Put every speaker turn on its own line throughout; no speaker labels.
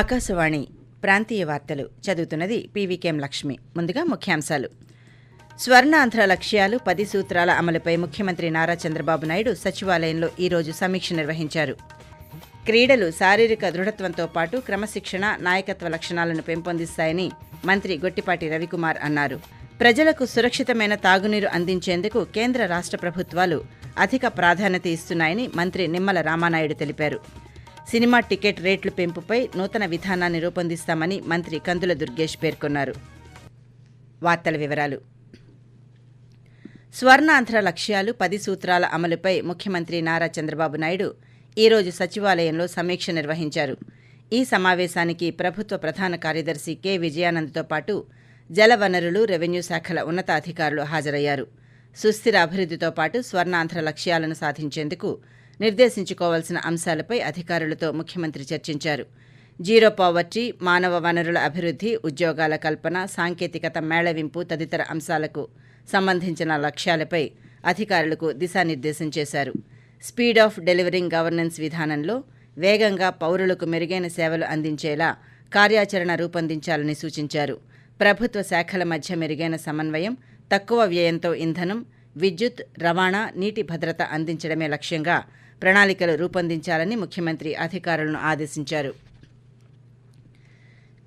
ఆకాశవాణి ప్రాంతీయ వార్తలు చదువుతున్నది పీవీకేఎం లక్ష్మి. ముందుగా ముఖ్యాంశాలు. స్వర్ణాంధ్ర లక్ష్యాలు పది సూత్రాల అమలుపై ముఖ్యమంత్రి నారా చంద్రబాబు నాయుడు సచివాలయంలో ఈరోజు సమీక్ష నిర్వహించారు. క్రీడలు శారీరక దృఢత్వంతో పాటు క్రమశిక్షణ నాయకత్వ లక్షణాలను పెంపొందిస్తాయని మంత్రి గొట్టిపాటి రవికుమార్ అన్నారు. ప్రజలకు సురక్షితమైన తాగునీరు అందించేందుకు కేంద్ర రాష్ట్ర ప్రభుత్వాలు అధిక ప్రాధాన్యత ఇస్తున్నాయని మంత్రి నిమ్మల రామానాయుడు తెలిపారు. సినిమా టికెట్ రేట్లు పెంపుపై నూతన విధానాన్ని రూపొందిస్తామని మంత్రి కందుల దుర్గేష్ పేర్కొన్నారు. వార్తల వివరాలు. స్వర్ణాంధ్ర లక్ష్యాలు పది సూత్రాల అమలుపై ముఖ్యమంత్రి నారా చంద్రబాబు నాయుడు ఈరోజు సచివాలయంలో సమీక్ష నిర్వహించారు. ఈ సమావేశానికి ప్రభుత్వ ప్రధాన కార్యదర్శి కె. విజయానంద్తో పాటు జలవనరులు రెవెన్యూ శాఖల ఉన్నతాధికారులు హాజరయ్యారు. సుస్థిర అభివృద్ధితో పాటు స్వర్ణాంధ్ర లక్ష్యాలను సాధించేందుకు నిర్దేశించుకోవాల్సిన అంశాలపై అధికారులతో ముఖ్యమంత్రి చర్చించారు. జీరో పావర్టీ మానవ వనరుల అభివృద్ధి ఉద్యోగాల కల్పన సాంకేతికత మేళవింపు తదితర అంశాలకు సంబంధించిన లక్ష్యాలపై అధికారులకు దిశానిర్దేశం చేశారు. స్పీడ్ ఆఫ్ డెలివరింగ్ గవర్నెన్స్ విధానంలో వేగంగా పౌరులకు మెరుగైన సేవలు అందించేలా కార్యాచరణ రూపొందించాలని సూచించారు. ప్రభుత్వ శాఖల మధ్య మెరుగైన సమన్వయం తక్కువ వ్యయంతో ఇంధనం విద్యుత్ రవాణా నీటి భద్రత అందించడమే లక్ష్యంగా ప్రణాళికలు రూపొందించాలని ముఖ్యమంత్రి అధికారులను ఆదేశించారు.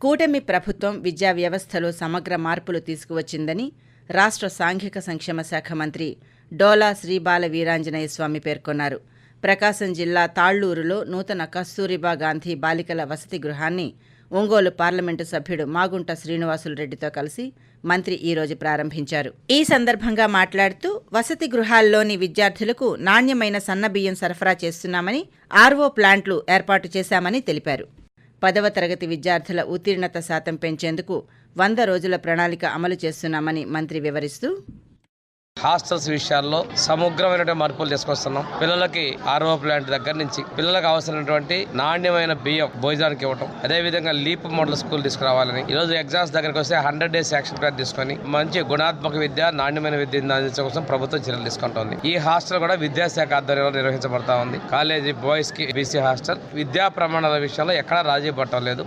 కూటమి ప్రభుత్వం విద్యా వ్యవస్థలో సమగ్ర మార్పులు తీసుకువచ్చిందని రాష్ట్ర సాంఘిక సంక్షేమ శాఖ మంత్రి డోలా శ్రీబాల వీరాంజనేయ స్వామి పేర్కొన్నారు. ప్రకాశం జిల్లా తాళ్ళూరులో నూతన కస్తూరిబా గాంధీ బాలికల వసతి గృహాన్ని ఒంగోలు పార్లమెంటు సభ్యుడు మాగుంట శ్రీనివాసులు రెడ్డితో కలిసి మంత్రి ఈ రోజు ప్రారంభించారు. ఈ సందర్భంగా మాట్లాడుతూ వసతి గృహాల్లోని విద్యార్థులకు నాణ్యమైన సన్నబియ్యం సరఫరా చేస్తున్నామని ఆర్వో ప్లాంట్లు ఏర్పాటు చేశామని తెలిపారు. పదవ తరగతి విద్యార్థుల ఉత్తీర్ణత శాతం పెంచేందుకు వంద రోజుల ప్రణాళిక అమలు చేస్తున్నామని మంత్రి వివరిస్తూ
హాస్టల్స్ విషయాల్లో సమగ్రమైనటువంటి మార్పులు తీసుకొస్తున్నాం. పిల్లలకి ఆర్ఓ ప్లాంట్ దగ్గర నుంచి పిల్లలకు అవసరమైనటువంటి నాణ్యమైన బియ్యం భోజనానికి ఇవ్వటం అదే విధంగా లీప్ మోడల్ స్కూల్ తీసుకురావాలని. ఈ రోజు ఎగ్జామ్స్ దగ్గరకు వస్తే హండ్రెడ్ డేస్ యాక్షన్ ప్లాన్ తీసుకొని మంచి గుణాత్మక విద్య నాణ్యమైన విద్య అందించడం కోసం ప్రభుత్వం చర్యలు తీసుకుంటోంది. ఈ హాస్టల్ కూడా విద్యాశాఖ ఆధ్వర్యంలో నిర్వహించబడతా ఉంది. కాలేజీ బాయ్స్కి బీసీ హాస్టల్ విద్యా ప్రమాణాల విషయంలో ఎక్కడా రాజీ పట్టలేదు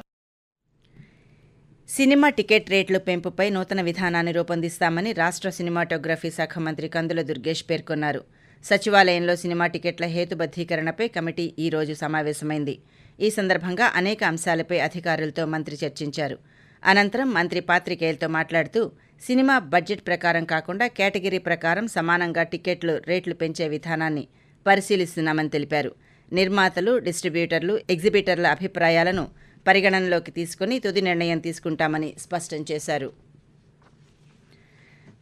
సినిమా టికెట్ రేట్ల పెంపుపై నూతన విధానాన్ని రూపొందిస్తామని రాష్ట్ర సినిమాటోగ్రఫీ శాఖ మంత్రి కందుల దుర్గేష్ పేర్కొన్నారు. సచివాలయంలో సినిమా టికెట్ల హేతుబద్ధీకరణపై కమిటీ ఈ రోజు సమావేశమైంది. ఈ సందర్భంగా అనేక అంశాలపై అధికారులతో మంత్రి చర్చించారు. అనంతరం మంత్రి పాత్రికేయులతో మాట్లాడుతూ సినిమా బడ్జెట్ ప్రకారం కాకుండా కేటగిరీ ప్రకారం సమానంగా టికెట్లు రేట్లు పెంచే విధానాన్ని పరిశీలిస్తున్నామని తెలిపారు. నిర్మాతలు డిస్ట్రిబ్యూటర్లు ఎగ్జిబిటర్ల అభిప్రాయాలను పరిగణనలోకి తీసుకుని తుది నిర్ణయం తీసుకుంటామని స్పష్టం చేశారు.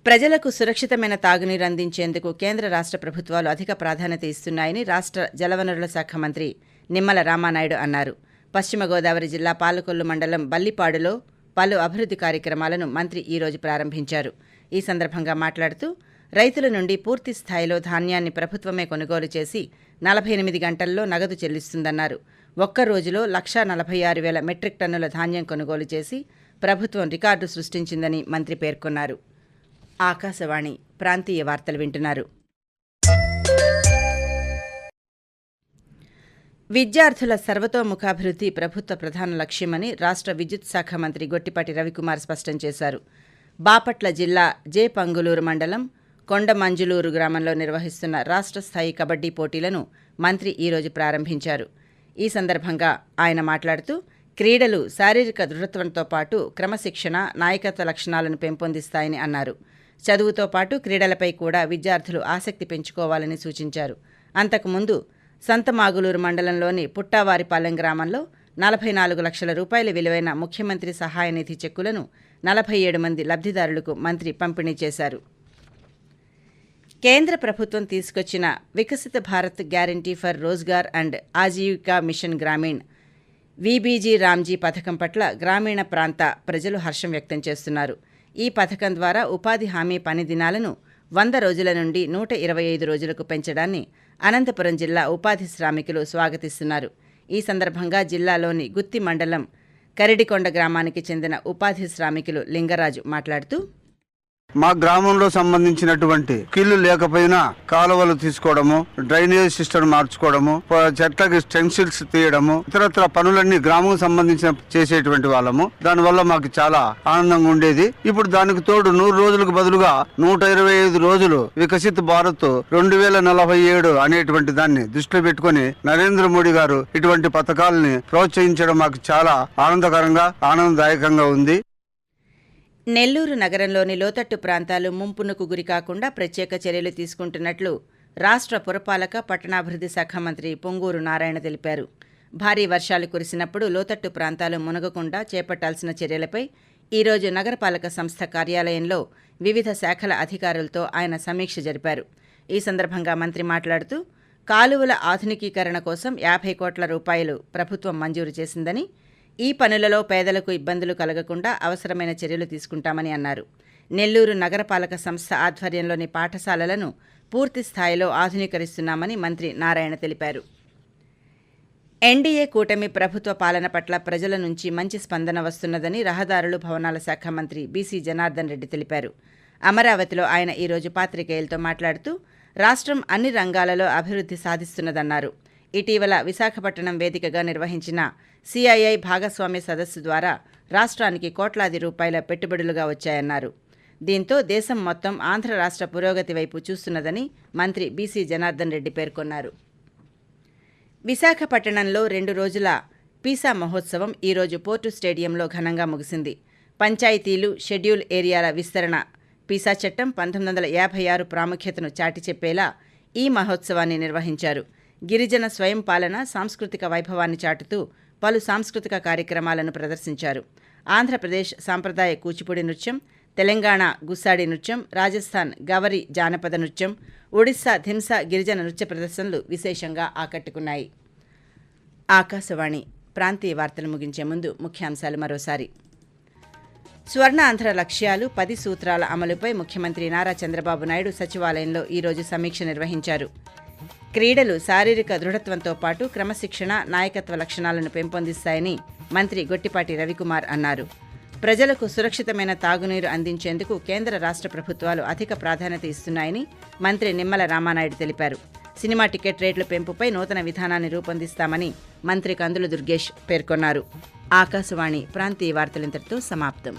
ప్రజలకు సురక్షితమైన తాగునీరు అందించేందుకు కేంద్ర రాష్ట్ర ప్రభుత్వాలు అధిక ప్రాధాన్యత ఇస్తున్నాయని రాష్ట్ర జలవనరుల శాఖ మంత్రి నిమ్మల రామానాయుడు అన్నారు. పశ్చిమ గోదావరి జిల్లా పాలకొల్లు మండలం బల్లిపాడులో పలు అభివృద్ధి కార్యక్రమాలను మంత్రి ఈరోజు ప్రారంభించారు. ఈ సందర్భంగా మాట్లాడుతూ రైతుల నుండి పూర్తి స్థాయిలో ధాన్యాన్ని ప్రభుత్వమే కొనుగోలు చేసి నలభై ఎనిమిది గంటల్లో నగదు చెల్లిస్తుందన్నారు. ఒక్క రోజులో లక్షా నలభై ఆరు వేల మెట్రిక్ టన్నుల ధాన్యం కొనుగోలు చేసి ప్రభుత్వం రికార్డు సృష్టించిందని మంత్రి పేర్కొన్నారు. ఆకాశవాణి ప్రాంతీయ వార్తలు వింటున్నారు. విద్యార్థుల సర్వతోముఖాభివృద్ధి ప్రభుత్వ ప్రధాన లక్ష్యమని రాష్ట్ర విద్యుత్ శాఖ మంత్రి గొట్టిపాటి రవికుమార్ స్పష్టం చేశారు. బాపట్ల జిల్లా జే పంగులూరు మండలం కొండమంజులూరు గ్రామంలో నిర్వహిస్తున్న రాష్ట్ర స్థాయి కబడ్డీ పోటీలను మంత్రి ఈరోజు ప్రారంభించారు. ఈ సందర్భంగా ఆయన మాట్లాడుతూ క్రీడలు శారీరక దృఢత్వంతో పాటు క్రమశిక్షణ నాయకత్వ లక్షణాలను పెంపొందిస్తాయని అన్నారు. చదువుతో పాటు క్రీడలపై కూడా విద్యార్థులు ఆసక్తి పెంచుకోవాలని సూచించారు. అంతకుముందు సంతమాగులూరు మండలంలోని పుట్టావారిపాలెం గ్రామంలో నలభై నాలుగు లక్షల రూపాయల విలువైన ముఖ్యమంత్రి సహాయ నిధి చెక్కులను నలభై ఏడు మంది లబ్ధిదారులకు మంత్రి పంపిణీ చేశారు. కేంద్ర ప్రభుత్వం తీసుకొచ్చిన Viksit Bharat guarantee for Rozgar and Ajeevika mission Grameen. VBG Ramji పథకం పట్ల గ్రామీణ ప్రాంత ప్రజలు హర్షం వ్యక్తం చేస్తున్నారు. ఈ పథకం ద్వారా ఉపాధి హామీ పని దినాలను వంద రోజుల నుండి నూట ఇరవై ఐదు రోజులకు పెంచడాన్ని అనంతపురం జిల్లా ఉపాధి శ్రామికులు స్వాగతిస్తున్నారు. ఈ సందర్భంగా జిల్లాలోని గుత్తి మండలం కరిడికొండ గ్రామానికి చెందిన ఉపాధి శ్రామికులు లింగరాజు మాట్లాడుతూ
మా గ్రామంలో సంబంధించినటువంటి కిల్లు లేకపోయినా కాలువలు తీసుకోవడము డ్రైనేజ్ సిస్టమ్ మార్చుకోవడము చెట్లకి స్టెన్సిల్స్ తీయడము ఇతరత్ర పనులన్నీ గ్రామం సంబంధించిన చేసేటువంటి వాళ్ళము. దానివల్ల మాకు చాలా ఆనందంగా ఉండేది. ఇప్పుడు దానికి తోడు నూరు రోజులకు బదులుగా నూట ఇరవై ఐదు రోజులు వికసిత్ భారత్ రెండు వేల నలభై ఏడు అనేటువంటి దాన్ని దృష్టిలో పెట్టుకొని నరేంద్ర మోడీ గారు ఇటువంటి పథకాలని ప్రోత్సహించడం మాకు చాలా ఆనందకరంగా ఆనందదాయకంగా ఉంది.
నెల్లూరు నగరంలోని లోతట్టు ప్రాంతాలు ముంపునకు గురికాకుండా ప్రత్యేక చర్యలు తీసుకుంటున్నట్లు రాష్ట్ర పురపాలక పట్టణాభివృద్ధి శాఖ మంత్రి పొంగూరు నారాయణ తెలిపారు. భారీ వర్షాలు కురిసినప్పుడు లోతట్టు ప్రాంతాలు మునగకుండా చేపట్టాల్సిన చర్యలపై ఈరోజు నగరపాలక సంస్థ కార్యాలయంలో వివిధ శాఖల అధికారులతో ఆయన సమీక్ష జరిపారు. ఈ సందర్భంగా మంత్రి మాట్లాడుతూ కాలువల ఆధునికీకరణ కోసం యాభై కోట్ల రూపాయలు ప్రభుత్వం మంజూరు చేసిందని ఈ పనులలో పేదలకు ఇబ్బందులు కలగకుండా అవసరమైన చర్యలు తీసుకుంటామని అన్నారు. నెల్లూరు నగరపాలక సంస్థ ఆధ్వర్యంలోని పాఠశాలలను పూర్తి స్థాయిలో ఆధునీకరిస్తున్నామని మంత్రి నారాయణ తెలిపారు. ఎన్డీఏ కూటమి ప్రభుత్వ పాలన పట్ల ప్రజల నుంచి మంచి స్పందన వస్తున్నదని రహదారులు భవనాల శాఖ మంత్రి బీసీ జనార్దన్ రెడ్డి తెలిపారు. అమరావతిలో ఆయన ఈరోజు పాత్రికేయులతో మాట్లాడుతూ రాష్ట్రం అన్ని రంగాలలో అభివృద్ధి సాధిస్తున్నదన్నారు. ఇటీవల విశాఖపట్నం వేదికగా నిర్వహించిన సిఐఐ భాగస్వామ్య సదస్సు ద్వారా రాష్ట్రానికి కోట్లాది రూపాయల పెట్టుబడులుగా వచ్చాయన్నారు. దీంతో దేశం మొత్తం ఆంధ్ర రాష్ట్ర పురోగతి వైపు చూస్తున్నదని మంత్రి బీసీ జనార్దన్ రెడ్డి పేర్కొన్నారు. విశాఖపట్టణంలో రెండు రోజుల పీసా మహోత్సవం ఈరోజు పోర్టు స్టేడియంలో ఘనంగా ముగిసింది. పంచాయతీలు షెడ్యూల్ ఏరియాల విస్తరణ పీసా చట్టం పంతొమ్మిది వందల యాభై ఆరు ప్రాముఖ్యతను చాటి చెప్పేలా ఈ మహోత్సవాన్ని నిర్వహించారు. గిరిజన స్వయం పాలన సాంస్కృతిక వైభవాన్ని చాటుతూ పలు సాంస్కృతిక కార్యక్రమాలను ప్రదర్శించారు. ఆంధ్రప్రదేశ్ సాంప్రదాయ కూచిపూడి నృత్యం తెలంగాణ గుస్సాడి నృత్యం రాజస్థాన్ గవరి జానపద నృత్యం ఒడిశా ధింస గిరిజన నృత్య ప్రదర్శనలు విశేషంగా ఆకట్టుకున్నాయి. ఆకాశవాణి ప్రాంతీయ వార్తలు ముగించే ముందు ముఖ్యాంశాలు మరోసారి. స్వర్ణాంధ్ర లక్ష్యాలు పది సూత్రాల అమలుపై ముఖ్యమంత్రి నారా చంద్రబాబు నాయుడు సచివాలయంలో ఈరోజు సమీక్ష నిర్వహించారు. క్రీడలు శారీరక దృఢత్వంతో పాటు క్రమశిక్షణ నాయకత్వ లక్షణాలను పెంపొందిస్తాయని మంత్రి గొట్టిపాటి రవికుమార్ అన్నారు. ప్రజలకు సురక్షితమైన తాగునీరు అందించేందుకు కేంద్ర రాష్ట్ర ప్రభుత్వాలు అధిక ప్రాధాన్యత ఇస్తున్నాయని మంత్రి నిమ్మల రామానాయుడు తెలిపారు. సినిమా టికెట్ రేట్ల పెంపుపై నూతన విధానాన్ని రూపొందిస్తామని మంత్రి కందుల దుర్గేష్ పేర్కొన్నారు. ఆకాశవాణి ప్రాంతీయ వార్తలింతటితో సమాప్తం.